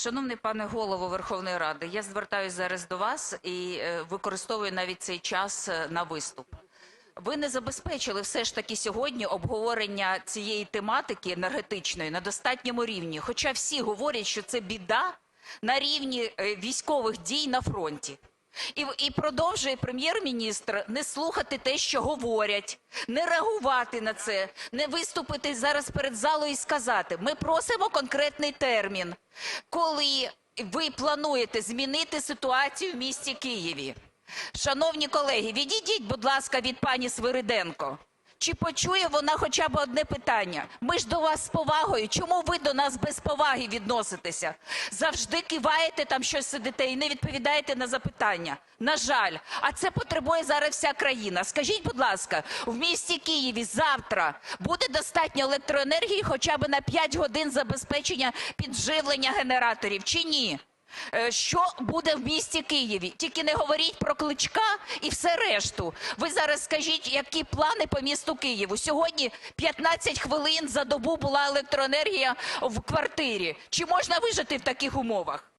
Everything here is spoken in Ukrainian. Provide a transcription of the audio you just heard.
Шановний пане голово Верховної Ради, я звертаюся зараз до вас і е, використовую навіть цей час е, на виступ. Ви не забезпечили все ж таки сьогодні обговорення цієї тематики енергетичної на достатньому рівні. Хоча всі говорять, що це біда на рівні е, військових дій на фронті. І, і продовжує прем'єр-міністр не слухати те, що говорять, не реагувати на це, не виступити зараз перед залою і сказати: ми просимо конкретний термін, коли ви плануєте змінити ситуацію в місті Києві. Шановні колеги, відійдіть, будь ласка, від пані Свириденко. Чи почує вона хоча б одне питання? Ми ж до вас з повагою. Чому ви до нас без поваги відноситеся? Завжди киваєте там щось сидите і не відповідаєте на запитання. На жаль, а це потребує зараз вся країна. Скажіть, будь ласка, в місті Києві завтра буде достатньо електроенергії хоча б на 5 годин забезпечення підживлення генераторів чи ні? Е, Що буде в місті Києві? Тільки не говоріть про кличка і все решту. Ви зараз скажіть, які плани по місту Києву? Сьогодні 15 хвилин за добу була електроенергія в квартирі. Чи можна вижити в таких умовах?